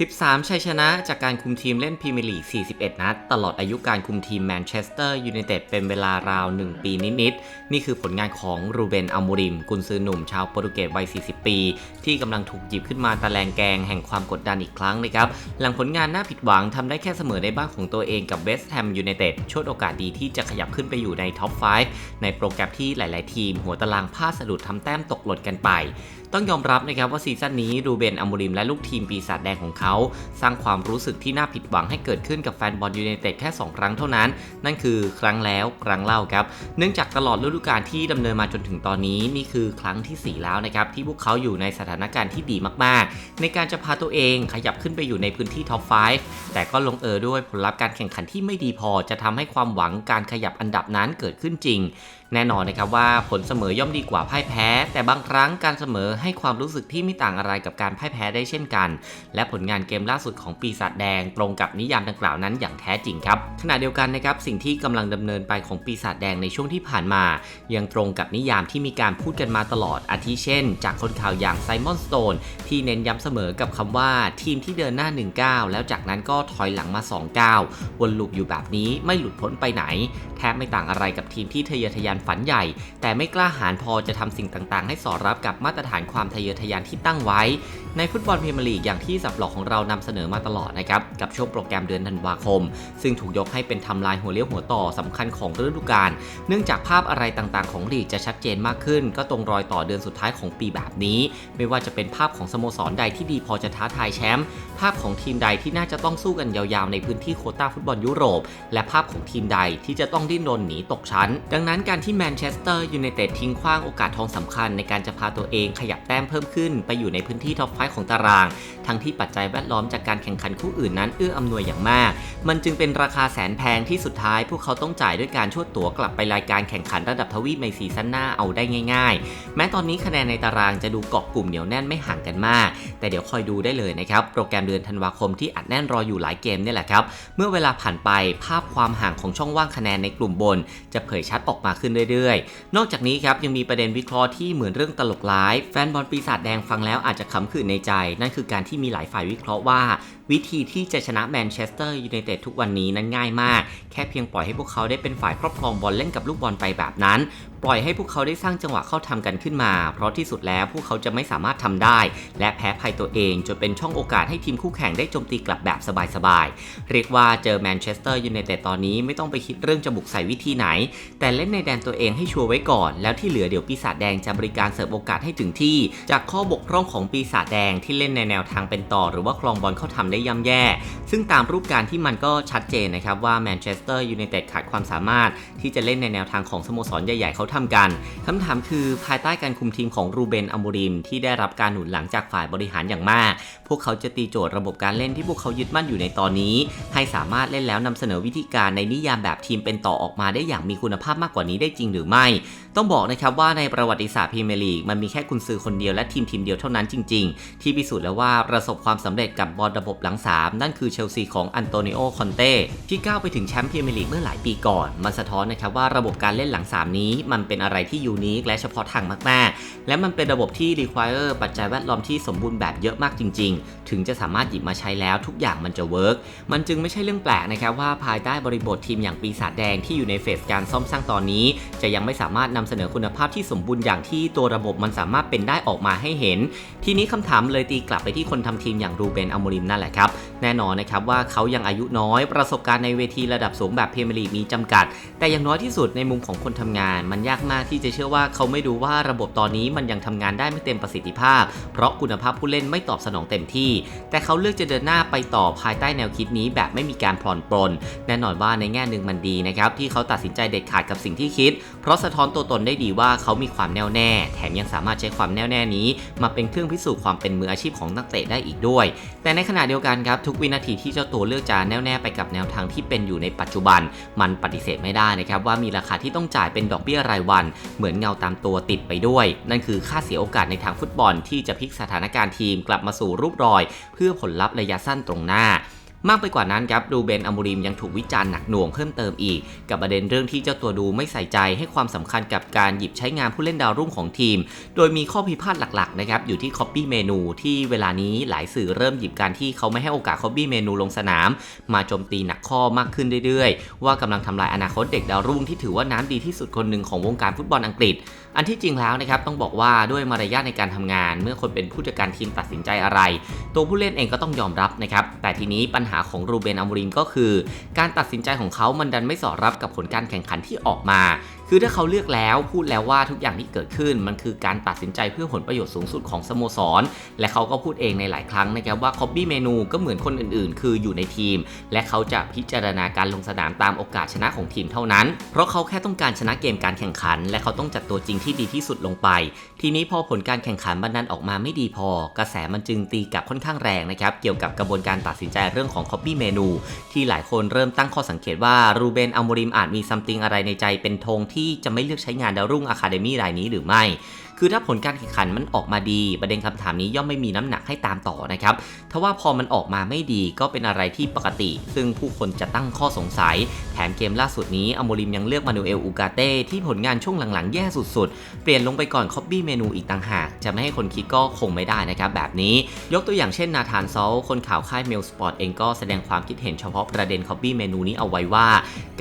13 ชัยชนะจากการคุมทีมเล่นพรีเมียร์ลีก 41 นัด ตลอดอายุการคุมทีมแมนเชสเตอร์ยูไนเต็ดเป็นเวลาราว 1 ปีนิด ๆ นี่คือผลงานของรูเบนอัลโมริม กุนซือหนุ่มชาวโปรตุเกสวัย 40 ปี ที่กำลังถูกหยิบขึ้นมาตะแลงแกงแห่งความกดดันอีกครั้งนะครับ หลังผลงานน่าผิดหวังทำได้แค่เสมอในบ้านของตัวเองกับเวสต์แฮมยูไนเต็ดช่วโอกาสดีที่จะขยับขึ้นไปอยู่ในท็อป 5 ในโปรแกรมที่หลาย ๆ ทีม หัวตารางพลาดสะดุดทำแต้มตกหล่นกันไป ต้องยอมรับนะครับว่าซีซั่นนี้รูเบนอัมโมริมและลูกทีมปีศาจแดงของเขาสร้างความรู้สึกที่น่าผิดหวังให้เกิดขึ้นกับแฟนบอลยูไนเต็ดแค่ 2 ครั้งเท่านั้น นั่นคือครั้งแล้วครั้งเล่าครับ เนื่องจากตลอดฤดูกาลที่ดำเนินมาจนถึงตอนนี้นี่คือครั้งทีสี่ 4 แล้วนะครับที่พวกเขาอยู่ในสถานการณ์ที่ดีมากๆ ในการจะพาตัวเองขยับขึ้นไปอยู่ในพื้นที่ท็อป 5 แต่ก็ลงเอยด้วยผลลัพธ์การแข่งขันที่ไม่ดีพอจะทำให้ความหวังการขยับอันดับนั้นเกิดขึ้นจริงแน่นอนนะครับว่าผลเสมอย่อมดีกว่าพ่ายแพ้ แต่บางครั้งการเสมอให้ความรู้สึกที่ไม่ต่างอะไรกับการพ่ายแพ้ได้เช่นกัน และผลงานเกมล่าสุดของปีศาจแดงตรงกับนิยามดังกล่าวนั้นอย่างแท้จริงครับขณะเดียวกันนะครับสิ่งที่กำลังดำเนินไปของปีศาจแดงในช่วงที่ผ่านมา ยังตรงกับนิยามที่มีการพูดกันมาตลอดอาทิเช่น จากคนข่าวอย่างไซมอนสโตนที่เน้นย้ำเสมอกับคำว่าทีมที่เดินหน้า1ก้าแล้วจากนั้นก็ถอยหลังมา2ก้าววนลูปอยู่แบบนี้ไม่หลุดพ้นไปไหนแทบไม่ต่างอะไรกับทีมที่ทะเยอทะยานฝันใหญ่ แต่ไม่กล้าหาญพอจะทำสิ่งต่างๆ ให้สอดรับกับมาตรฐานความทะเยอทะยานที่ตั้งไว้ ในฟุตบอลพรีเมียร์ลีกอย่างที่สับหลอกของเรานำเสนอมาตลอดนะครับกับช่วงโปรแกรมเดือนธันวาคม ซึ่งถูกยกให้เป็นทำลายหัวเลี้ยวหัวต่อสำคัญของฤดูกาลเนื่องจากภาพอะไรต่างๆ ของลีกจะชัดเจนมากขึ้น ก็ตรงรอยต่อเดือนสุดท้ายของปีแบบนี้ ไม่ว่าจะเป็นภาพของสโมสรใดที่ดีพอจะท้าทายแชมป์ภาพของทีมใดที่น่าจะต้องสู้กันยาวๆ ในพื้นที่โคต้าฟุตบอลยุโรป และภาพของทีมใดที่จะต้องดิ้นรนหนีตกชั้น ดังนั้นการที่แมนเชสเตอร์ยูไนเต็ดทิ้งขว้างโอกาสทองสำคัญในการจะพาตัวเองขยับแต้มเพิ่มขึ้นไปอยู่ในพื้นที่ท็อปไฟของตาราง ทั้งที่ปัจจัยแวดล้อมจากการแข่งขันคู่อื่นนั้นเอื้ออำนวยอย่างมาก มันจึงเป็นราคาแสนแพงที่สุดท้าย พวกเขาต้องจ่ายด้วยการชดตั๋วกลับไปรายการแข่งขันระดับทวีปในซีซั่นหน้าเอาได้ง่าย ๆ แม้ตอนนี้คะแนนในตารางจะดูเกาะกลุ่มเหนียวแน่นไม่ห่างกันมาก แต่เดี๋ยวคอยดูได้เลยนะครับ โปรแกรมเดือนธันวาคมที่อัดแน่นรออยู่หลายเกมนี่แหละครับ เมื่อเวลาผ่านไปภาพความห่างของช่องว่างคะแนนในกลุ่มบน จะเผยชัดออกมาขึ้นเรื่อยๆ นอกจากนี้ครับยังมีประเด็นวิเคราะห์ที่เหมือนเรื่องตลกร้าย แฟนบอลปีศาจแดงฟังแล้วอาจจะขำขื่นในใจ นั่นคือการที่มีหลายฝ่ายวิเคราะห์ว่า วิธีที่จะชนะแมนเชสเตอร์ยูไนเต็ดทุกวันนี้นั้นง่ายมาก แค่เพียงปล่อยให้พวกเขาได้เป็นฝ่ายครอบครองบอลเล่นกับลูกบอลไปแบบนั้น ปล่อยให้พวกเขาได้สร้างจังหวะเข้าทำกันขึ้นมา เพราะที่สุดแล้วพวกเขาจะไม่สามารถทำได้ และแพ้ภัยตัวเองจนเป็นช่องโอกาสให้ทีมคู่แข่งได้โจมตีกลับแบบสบายๆเรียกว่าเจอแมนเชสเตอร์ยูไนเต็ดตอนนี้ไม่ต้องไปคิดเรื่องจะบุกใส่วิธีไหน แต่เล่นในแดนตัวเองให้ชัวร์ไว้ก่อน แล้วที่เหลือเดี๋ยวปีศาจแดงจะบริการเสิร์ฟโอกาสให้ถึงที่ จากข้อบกพร่องของปีศาจแดงที่เล่นในแนวทางเป็นต่อหรือว่าคลองบอลเข้าทำได้ย่ำแย่ ซึ่งตามรูปการที่มันก็ชัดเจนนะครับว่าแมนเชสเตอร์ยูไนเต็ดขาดความสามารถที่จะเล่นในแนวทางของสโมสรใหญ่ ๆเขาทำกันคำถามคือภายใต้การคุมทีมของรูเบนอโมริม ที่ได้รับการหนุนหลังจากฝ่ายบริหารอย่างมาก พวกเขาจะตีโจทย์ระบบการเล่นที่พวกเขายึดมั่นอยู่ในตอนนี้ ให้สามารถเล่นแล้วนำเสนอวิธีการในนิยามแบบทีมเป็นต่อออกมาได้อย่างมีคุณภาพมากกว่านี้ได้จริงหรือไม่ ต้องบอกนะครับว่าในประวัติศาสตร์พรีเมียร์ลีกมันมีแค่กุนซือคนเดียวและทีมทีมเดียวเท่านั้นจริง ๆ ที่พิสูจน์แล้วว่าประสบความสำเร็จกับบอลระบบหลัง 3 นั่นคือเชลซีของอันโตนิโอ คอนเต้ที่ก้าวไปถึงแชมป์พรีเมียร์ลีกเมื่อหลายปีก่อน มันสะท้อนนะครับว่าระบบการเล่นหลัง 3 นี้ มันเป็นอะไรที่ยูนิคและเฉพาะทางมากๆ และมันเป็นระบบที่ require ปัจจัยแวดล้อมที่สมบูรณ์แบบเยอะมากจริง ๆ ถึงจะสามารถหยิบมาใช้แล้วทุกอย่างมันจะเวิร์กมันจึงไม่ใช่เรื่องแปลกนะครับว่าภายใต้บริบททีมอย่างปีศาจแดงที่อยู่ในเฟสการซ่อมสร้างตอนนี้ จะยังไม่สามารถนำเสนอคุณภาพที่สมบูรณ์อย่างที่ตัวระบบมันสามารถเป็นได้ออกมาให้เห็น ทีนี้คำถามเลยตีกลับไปที่คนทำทีมอย่างรูเบนอโมริมนั่นแหละครับ แน่นอนนะครับว่าเขายังอายุน้อย ประสบการณ์ในเวทีระดับสูงแบบพเมลีมีจำกัด แต่อย่างน้อยที่สุดในมุมของคนทำงาน มันยากมากที่จะเชื่อว่าเขาไม่ดูว่าระบบตอนนี้มันยังทำงานได้ไม่เต็มประสิทธิภาพ เพราะคุณภาพผู้เล่นไม่ตอบสนองเต็มที่ แต่เขาเลือกจะเดินหน้าไปต่อภายใต้แนวคิดนี้แบบไม่มีการผ่อนปลนแน่นอนว่าในแง่หนึ่งมันดีนะครับที่เขาตัดสินใจเด็ดขาดกับสิ่งที่คิด เพราะสะท้อนตัวตนได้ดีว่าเขามีความแน่วแน่ แถมยังสามารถใช้ความแน่วแน่นี้ มาเป็นเครื่องพิสูจน์ความเป็นมืออาชีพของนักเตะได้อีกด้วย แต่ในขณะเดียวกันครับทุกวินาทีที่เจ้าตัวเลือกจะแน่วแน่ไปกับแนวทางที่เป็นอยู่ในปัจจุบัน มันปฏิเสธไม่ได้นะครับว่ามีราคาที่ต้องจ่ายเป็นดอกเบี้ยรายวัน เหมือนเงาตามตัวติดไปด้วย นั่นคือค่าเสียโอกาสในทางฟุตบอลที่จะพลิกสถานการณ์ทีมกลับมาสู่รูปรอย เพื่อผลลัพธ์ระยะสั้นตรงหน้า มากไปกว่านั้นครับรูเบนอมูริมยังถูกวิจารณ์หนักหน่วงเพิ่มเติมอีก กับประเด็นเรื่องที่เจ้าตัวดูไม่ใส่ใจให้ความสำคัญกับการหยิบใช้งานผู้เล่นดาวรุ่งของทีม โดยมีข้อพิพาทหลักๆนะครับอยู่ที่ Copy เมนูที่เวลานี้หลายสื่อเริ่มหยิบการที่เขาไม่ให้โอกาส Copy เมนูลงสนาม มาโจมตีหนักข้อมากขึ้นเรื่อยๆ ว่ากำลังทำลายอนาคตเด็กดาวรุ่งที่ถือว่าน้ำดีที่สุดคนหนึ่งของวงการฟุตบอลอังกฤษ อันที่จริงแล้วนะครับต้องบอกว่าด้วยมารยาทในการทำงาน เมื่อคนเป็นผู้จัดการทีมตัดสินใจอะไร ตัวผู้เล่นเองก็ต้องยอมรับนะครับแต่ทีนี้ปัญหาของรูเบนอัมริมก็คือ การตัดสินใจของเขามันดันไม่สอดรับกับผลการแข่งขันที่ออกมา คือถ้าเขาเลือกแล้วพูดแล้วว่าทุกอย่างที่เกิดขึ้น มันคือการตัดสินใจเพื่อผลประโยชน์สูงสุดของสโมสร และเขาก็พูดเองในหลายครั้งนะครับว่าคอบบี้เมนูก็เหมือนคนอื่นๆ คืออยู่ในทีม และเขาจะพิจารณาการลงสนามตามโอกาสชนะของทีมเท่านั้น เพราะเขาแค่ต้องการชนะเกมการแข่งขัน และเขาต้องจัดตัวจริงที่ดีที่สุดลงไป ทีนี้พอผลการแข่งขันบันดันออกมาไม่ดีพอ กระแสมันจึงตีกลับค่อนข้างแรงนะครับเกี่ยวกับกระบวนการตัดสินใจเรื่องของคอบบี้เมนูที่หลายคนเริ่มตั้งข้อสังเกตว่ารูเบนอัลโมริมอาจมีซัมติงอะไรในใจเป็นธงทที่จะไม่เลือกใช้งานดาวรุ่งอะคาเดมี่รายนี้หรือไม่ คือถ้าผลการแข่งขันมันออกมาดี ประเด็นคำถามนี้ย่อมไม่มีน้ำหนักให้ตามต่อนะครับทว่าพอมันออกมาไม่ดีก็เป็นอะไรที่ปกติ ซึ่งผู้คนจะตั้งข้อสงสัย แถมเกมล่าสุดนี้อโมริมยังเลือกมานูเอลอูกาเต้ที่ผลงานช่วงหลังๆ แย่สุดๆ เปลี่ยนลงไปก่อนคอบบี้เมนูอีกต่างหาก จะไม่ให้คนคิดก็คงไม่ได้นะครับแบบนี้ ยกตัวอย่างเช่นนาธานซอลคนข่าวค่ายเมลสปอร์ตเองก็แสดงความคิดเห็นเฉพาะประเด็นคอบบี้เมนูนี้เอาไว้ว่า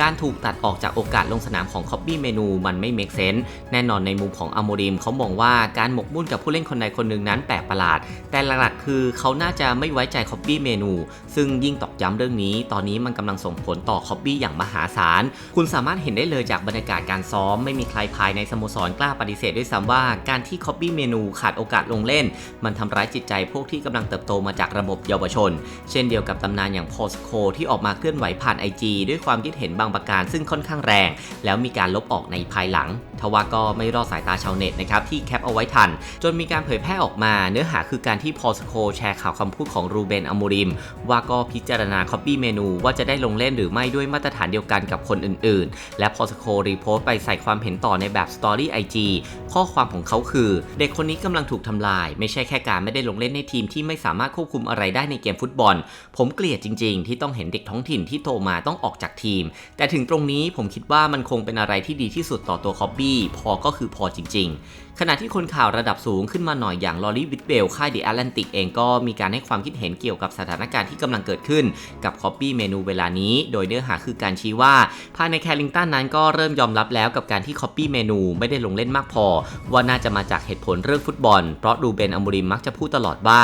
การถูกตัดออกจากโอกาสลงสนามของคอบบี้เมนูมันไม่เมกเซนแน่นอนในมุมของอโมริมเขามองว่าการหมกมุ่นกับผู้เล่นคนใดคนหนึ่งนั้นแปลกประหลาด แต่หลักๆคือเขาน่าจะไม่ไว้ใจคอบบี้เมนู ซึ่งยิ่งตอกย้ำเรื่องนี้ ตอนนี้มันกำลังส่งผลต่อคอบบี้อย่างมหาศาล คุณสามารถเห็นได้เลยจากบรรยากาศการซ้อม ไม่มีใครภายในสโมสรกล้าปฏิเสธด้วยซ้ำว่าการที่คอบบี้เมนูขาดโอกาสลงเล่น มันทำร้ายจิตใจพวกที่กำลังเติบโตมาจากระบบเยาวชน เช่นเดียวกับตำนานอย่างพอสโคที่ออกมาเคลื่อนไหวผ่าน IG ด้วยความคิดเห็นบางประการซึ่งค่อนข้างแรง แล้วมีการลบออกในภายหลัง ทว่าก็ไม่รอดสายตาชาวเน็ตนะครับทแคปเอาไว้ทัน จนมีการเผยแพร่ออกมา เนื้อหาคือการที่พอสโคแชร์ข่าวคำพูดของรูเบนอมูริม ว่าก็พิจารณาคอปปี้เมนูว่าจะได้ลงเล่นหรือไม่ด้วยมาตรฐานเดียวกันกับคนอื่นๆ และพอสโครีโพสต์ไปใส่ความเห็นต่อในแบบสตอรี่ไอจีข้อความของเขาคือ เด็กคนนี้กำลังถูกทำลาย ไม่ใช่แค่การไม่ได้ลงเล่นในทีมที่ไม่สามารถควบคุมอะไรได้ในเกมฟุตบอล ผมเกลียดจริง ๆ ที่ต้องเห็นเด็กท้องถิ่นที่โตมาต้องออกจากทีม แต่ถึงตรงนี้ผมคิดว่ามันคงเป็นอะไรที่ดีที่สุดต่อตัวคอบบี้พอก็คือพอจริง ๆ ขณะที่คนข่าวระดับสูงขึ้นมาหน่อยอย่างลอรี่วิทเบลค่ายเดอะแอตแลนติกเองก็มีการให้ความคิดเห็นเกี่ยวกับสถานการณ์ที่กำลังเกิดขึ้นกับคอปปี้เมนูเวลานี้ โดยเนื้อหาคือการชี้ว่าภายในแคลิงตันนั้นก็เริ่มยอมรับแล้วกับการที่คอปปี้เมนูไม่ได้ลงเล่นมากพอ ว่าน่าจะมาจากเหตุผลเรื่องฟุตบอล เพราะดูเบนอมูริมมักจะพูดตลอดว่า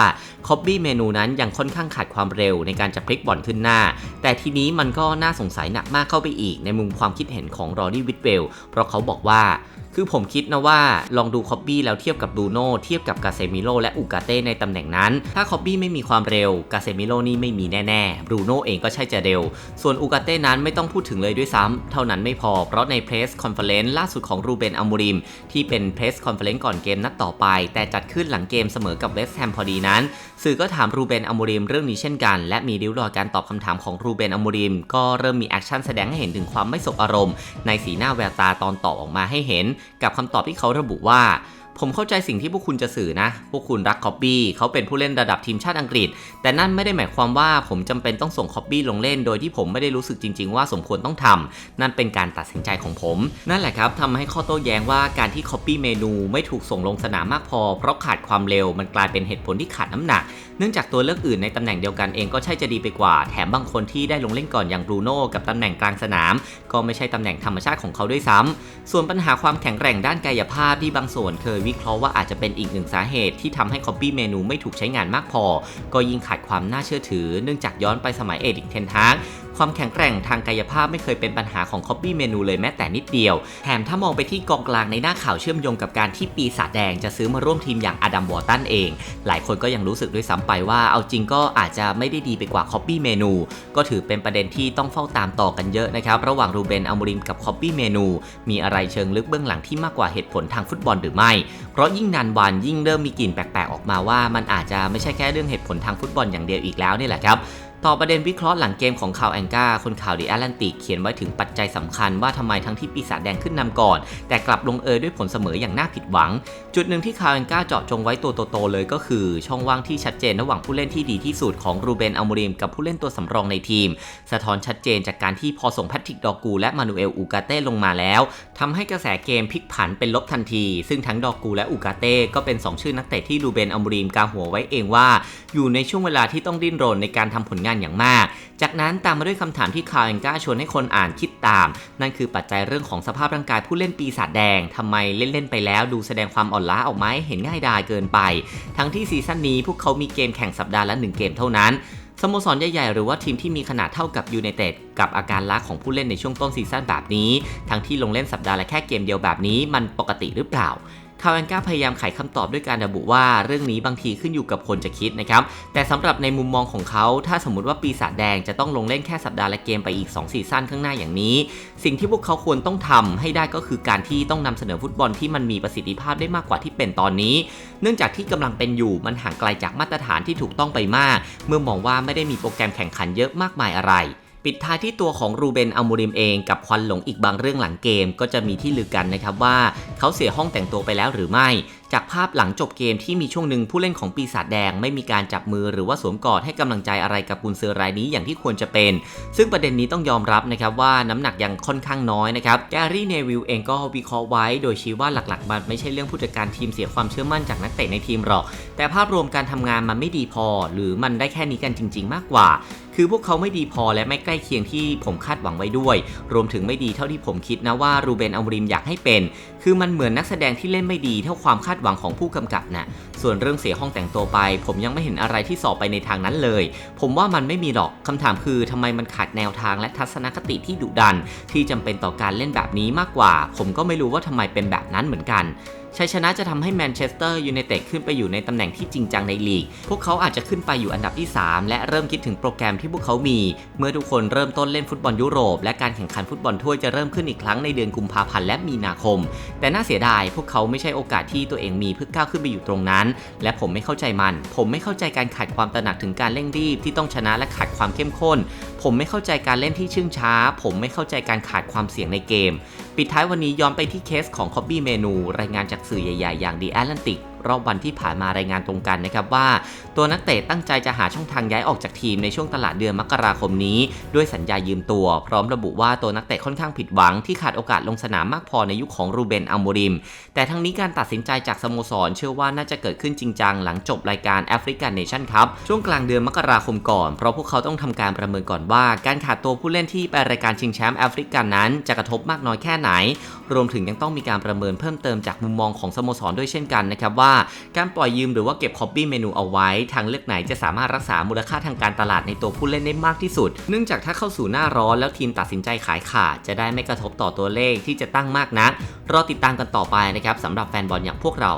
คอปปี้เมนูนั้นยังค่อนข้างขาดความเร็วในการจะพลิกบอลขึ้นหน้า แต่ทีนี้มันก็น่าสงสัยหนักมากเข้าไปอีกในมุมความคิดเห็นของรอรี่วิทเบลเพราะเขาบอกว่าคือผมคิดนะว่าลองดูคอบบี้แล้วเทียบกับบรูโน่เทียบกับกาเซมิโลและอูกาเต้ในตำแหน่งนั้น ถ้าคอบบี้ไม่มีความเร็วกาเซมิโลนี่ไม่มีแน่ๆบรูโน่เองก็ใช่จะเร็ว ส่วนอูกาเต้นั้นไม่ต้องพูดถึงเลยด้วยซ้ำเท่านั้นไม่พอ เพราะในเพรสคอนเฟอเรนซ์ล่าสุดของรูเบนอัมูริม ที่เป็นเพรสคอนเฟอเรนซ์ก่อนเกมนัดต่อไป แต่จัดขึ้นหลังเกมเสมอกับเวสต์แฮมพอดีนั้น สื่อก็ถามรูเบนอัมูริมเรื่องนี้เช่นกัน และมีริ้วรอยการตอบคำถามของรูเบนอัมูริมก็เริ่มมีแอคชั่นแสดงให้เห็นถึงความไม่สบอารมณ์ในสีหน้าแววตาตอนตอบออกมาให้เห็นกับคำตอบที่เขาระบุว่า ผมเข้าใจสิ่งที่พวกคุณจะสื่อนะ พวกคุณรักคอบบี้เขาเป็นผู้เล่นระดับทีมชาติอังกฤษ แต่นั่นไม่ได้หมายความว่าผมจำเป็นต้องส่งคอบบี้ลงเล่น โดยที่ผมไม่ได้รู้สึกจริง ๆ ว่าสมควรต้องทำนั่นเป็นการตัดสินใจของผม นั่นแหละครับทำให้ข้อโต้แย้งว่าการที่คอบบี้เมนูไม่ถูกส่งลงสนามมากพอ เพราะขาดความเร็วมันกลายเป็นเหตุผลที่ขาดน้ำหนัก เนื่องจากตัวเลือกอื่นในตำแหน่งเดียวกันเองก็ใช่จะดีไปกว่า แถมบางคนที่ได้ลงเล่นก่อนอย่างบรูโน่กับตำแหน่งกลางสนาม ก็ไม่ใช่ตำแหน่งธรรมชาติของเขาด้วยซ้ำส่วนปัญหาความแข็งแกร่งด้านกายภาพที่บางส่วนเคยวิเคราะห์ว่าอาจจะเป็นอีกหนึ่งสาเหตุที่ทำให้คอปปี้เมนูไม่ถูกใช้งานมากพอ ก็ยิ่งขาดความน่าเชื่อถือ เนื่องจากย้อนไปสมัยเอริกเทนฮาก ความแข็งแกร่งทางกายภาพไม่เคยเป็นปัญหาของคอปปี้เมนูเลยแม้แต่นิดเดียว แถมถ้ามองไปที่กองกลางในหน้าข่าวเชื่อมโยงกับการที่ปีศาจแดงจะซื้อมาร่วมทีมอย่างอดัมวอร์ตันเอง หลายคนก็ยังรู้สึกด้วยซ้ำไปว่าเอาจริงก็อาจจะไม่ได้ดีไปกว่าคอปปี้เมนูก็ถือเป็นประเด็นที่ต้องเฝ้าตามต่อกันเยอะนะครับระหว่างรูเบนอัลมูริมกับคอปปี้เมนู มีอะไรเชิงลึกเบื้องหลังที่มากกว่าเหตุผลทางฟุตบอลหรือไม่ เพราะยิ่งนานวันยิ่งเริ่มมีกลิ่นแปลกๆออกมาว่า มันอาจจะไม่ใช่แค่เรื่องเหตุผลทางฟุตบอลอย่างเดียวอีกแล้วนี่แหละครับ ต่อประเด็นวิเคราะห์หลังเกมของข่าวแองกาคนข่าวดีแอตแลนติกเขียนไว้ถึงปัจจัยสำคัญว่าทำไมทั้งที่ปีศาจแดงขึ้นนำก่อน แต่กลับลงเอยด้วยผลเสมออย่างน่าผิดหวัง จุดหนึ่งที่ข่าวแองกาเจาะจงไว้ตัวโตๆเลยก็คือ ช่องว่างที่ชัดเจนระหว่างผู้เล่นที่ดีที่สุดของรูเบนอัลโมริมกับผู้เล่นตัวสำรองในทีม สะท้อนชัดเจนจากการที่พอส่งแพทริกดอกูและมานูเอลอูกาเต้ลงมาแล้วทำให้กระแสเกมพลิกผันเป็นลบทันที ซึ่งทั้งดอกูและอูกาเต้ก็เป็นสองชื่อนักเตะที่รูเบนอัลโมริมกาหัวไว้เองว่า อยู่ในช่วงเวลาที่ต้องดิ้นรนในการทำผลงานอย่างมาก จากนั้นตามมาด้วยคำถามที่คาร์เอนกาชวนให้คนอ่านคิดตาม นั่นคือปัจจัยเรื่องของสภาพร่างกายผู้เล่นปีศาจแดงทำไมเล่นๆไปแล้วดูแสดงความอ่อนล้าออกมาให้เห็นง่ายดายเกินไป ทั้งที่ซีซั่นนี้พวกเขามีเกมแข่งสัปดาห์ละ1เกมเท่านั้นสโมสรใหญ่ๆ หรือว่าทีมที่มีขนาดเท่ากับยูไนเต็ดกับอาการล้าของผู้เล่นในช่วงต้นซีซั่นแบบนี้ ทั้งที่ลงเล่นสัปดาห์ละแค่เกมเดียวแบบนี้มันปกติหรือเปล่า คาร์เวนก้าพยายามไขคำตอบด้วยการระบุว่าเรื่องนี้บางทีขึ้นอยู่กับคนจะคิดนะครับ แต่สำหรับในมุมมองของเขา ถ้าสมมติว่าปีศาจแดงจะต้องลงเล่นแค่สัปดาห์ละเกมไปอีก2ซีซั่นข้างหน้าอย่างนี้ สิ่งที่พวกเขาควรต้องทำให้ได้ก็คือการที่ต้องนำเสนอฟุตบอลที่มันมีประสิทธิภาพได้มากกว่าที่เป็นตอนนี้ เนื่องจากที่กำลังเป็นอยู่มันห่างไกลจากมาตรฐานที่ถูกต้องไปมาก เมื่อมองว่าไม่ได้มีโปรแกรมแข่งขันเยอะมากมายอะไร ปิดท้ายที่ตัวของรูเบนอัลมูริมเองกับควันหลงอีกบางเรื่องหลังเกม ก็จะมีที่ลือกันนะครับว่าเขาเสียห้องแต่งตัวไปแล้วหรือไม่ จากภาพหลังจบเกมที่มีช่วงหนึ่งผู้เล่นของปีศาจแดงไม่มีการจับมือหรือว่าสวมกอดให้กำลังใจอะไรกับกุนซือรายนี้อย่างที่ควรจะเป็น ซึ่งประเด็นนี้ต้องยอมรับนะครับว่าน้ำหนักยังค่อนข้างน้อยนะครับแกรี่เนวิลเองก็วิเคราะห์ไว้ โดยชี้ว่าหลักๆ มันไม่ใช่เรื่องผู้จัดการทีมเสียความเชื่อมั่นจากนักเตะในทีมหรอก แต่ภาพรวมการทำงานมันไม่ดีพอ หรือมันได้แค่นี้กันจริง ๆ มากกว่าคือพวกเขาไม่ดีพอและไม่ใกล้เคียงที่ผมคาดหวังไว้ด้วย รวมถึงไม่ดีเท่าที่ผมคิดนะว่ารูเบนอัลริมอยากให้เป็น คือมันเหมือนนักแสดงที่เล่นไม่ดีเท่าความคาดหวังของผู้กำกับนะส่วนเรื่องเสียห้องแต่งตัวไป ผมยังไม่เห็นอะไรที่สอบไปในทางนั้นเลย ผมว่ามันไม่มีหรอกคำถามคือทำไมมันขาดแนวทางและทัศนคติที่ดุดัน ที่จำเป็นต่อการเล่นแบบนี้มากกว่า ผมก็ไม่รู้ว่าทำไมเป็นแบบนั้นเหมือนกัน ชัยชนะจะทำให้แมนเชสเตอร์ยูไนเต็ดขึ้นไปอยู่ในตำแหน่งที่จริงจังในลีก พวกเขาอาจจะขึ้นไปอยู่อันดับที่ 3 และเริ่มคิดถึงโปรแกรมที่พวกเขามี เมื่อทุกคนเริ่มต้นเล่นฟุตบอลยุโรป และการแข่งขันฟุตบอลถ้วยจะเริ่มขึ้นอีกครั้งในเดือนกุมภาพันธ์และมีนาคม แต่น่าเสียดายพวกเขาไม่ใช่โอกาสที่ตัวเองมีเพื่อก้าวขึ้นไปอยู่ตรงนั้น และผมไม่เข้าใจมัน ผมไม่เข้าใจการขาดความตระหนักถึงการเร่งรีบที่ต้องชนะและขาดความเข้มข้น ผมไม่เข้าใจการเล่นที่ชื่งช้า ผมไม่เข้าใจการขาดความเสี่ยงในเกมปิดท้ายวันนี้ย้อนไปที่เคสของคอบบี้เมนู รายงานจากสื่อใหญ่ ๆ อย่าง The Atlantic รอบวันที่ผ่านมารายงานตรงกันนะครับว่า ตัวนักเตะตั้งใจจะหาช่องทางย้ายออกจากทีมในช่วงตลาดเดือนมกราคมนี้ ด้วยสัญญายืมตัว พร้อมระบุว่าตัวนักเตะค่อนข้างผิดหวังที่ขาดโอกาสลงสนามมากพอในยุคของรูเบนอัลโมริม แต่ทั้งนี้การตัดสินใจจากสโมสร เชื่อว่าน่าจะเกิดขึ้นจริงจังหลังจบรายการแอฟริกันเนชั่นครับช่วงกลางเดือนมกราคมก่อน เพราะพวกเขาต้องทำการประเมินก่อนว่า การขาดตัวผู้เล่นที่ไปรายการชิงแชมป์แอฟริกันนั้น จะกระทบมากน้อยแค่ไหน รวมถึงยังต้องมีการประเมินเพิ่มเติมจากมุมมองของสโมสรด้วยเช่นกันนะครับว่าการปล่อยยืมหรือว่าเก็บคอปปี้เมนูเอาไว้ ทางเลือกไหนจะสามารถรักษามูลค่าทางการตลาดในตัวผู้เล่นได้มากที่สุด เนื่องจากถ้าเข้าสู่หน้าร้อนแล้วทีมตัดสินใจขายขาดจะได้ไม่กระทบต่อตัวเลขที่จะตั้งมากนักรอติดตามกันต่อไปนะครับสำหรับแฟนบอลอย่างพวกเรา